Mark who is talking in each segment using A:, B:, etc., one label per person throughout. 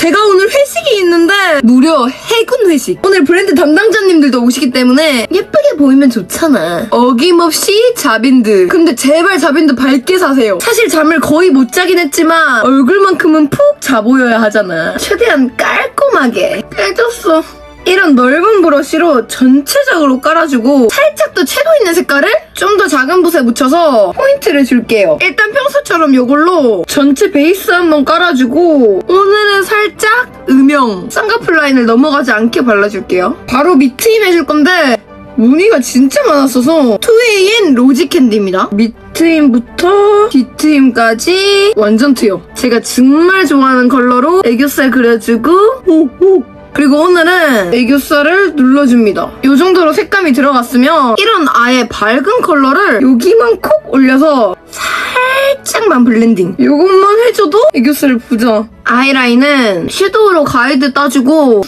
A: 제가 오늘 회식이 있는데 무려 해군 회식. 오늘 브랜드 담당자님들도 오시기 때문에 예쁘게 보이면 좋잖아. 어김없이 자빈드. 근데 제발 자빈드 밝게 사세요. 사실 잠을 거의 못 자긴 했지만 얼굴만큼은 푹 자 보여야 하잖아. 최대한 깔끔하게 빼줬어. 이런 넓은 브러쉬로 전체적으로 깔아주고 살짝 더 채도 있는 색깔을 좀 더 작은 붓에 묻혀서 포인트를 줄게요. 일단 평소처럼 이걸로 전체 베이스 한번 깔아주고 오늘 은 살짝 음영 쌍꺼풀 라인을 넘어가지 않게 발라줄게요. 바로 밑트임 해줄 건데 무늬가 진짜 많았어서 2AN 로지 캔디입니다. 밑트임부터 뒤트임까지 완전 트요. 제가 정말 좋아하는 컬러로 애교살 그려주고 오오 그리고 오늘은 애교살을 눌러줍니다. 이 정도로 색감이 들어갔으면 이런 아예 밝은 컬러를 여기만 콕 올려서 살짝만 블렌딩. 이것만 해줘도 애교살을 부져. 아이라인은 섀도우로 가이드 따주고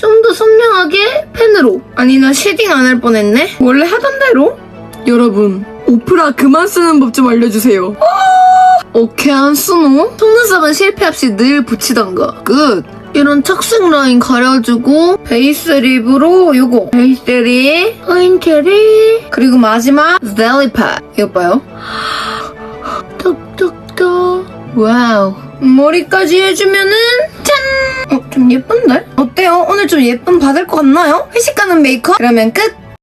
A: 좀 더 선명하게 펜으로. 아니 나 쉐딩 안 할 뻔했네. 원래 하던 대로. 여러분 오프라 그만 쓰는 법 좀 알려주세요. 오케이 안 쓰노? 속눈썹은 실패 없이 늘 붙이던가. 끝. 이런 착색 라인 가려주고 베이스 립으로 요거 베이스 립, 포인트리 그리고 마지막 젤리팟 이거 봐요. 톡톡톡 와우 머리까지 해주면은 짠! 어, 좀 예쁜데? 어때요? 오늘 좀 예쁨 받을 것 같나요? 회식 가는 메이크업? 그러면 끝!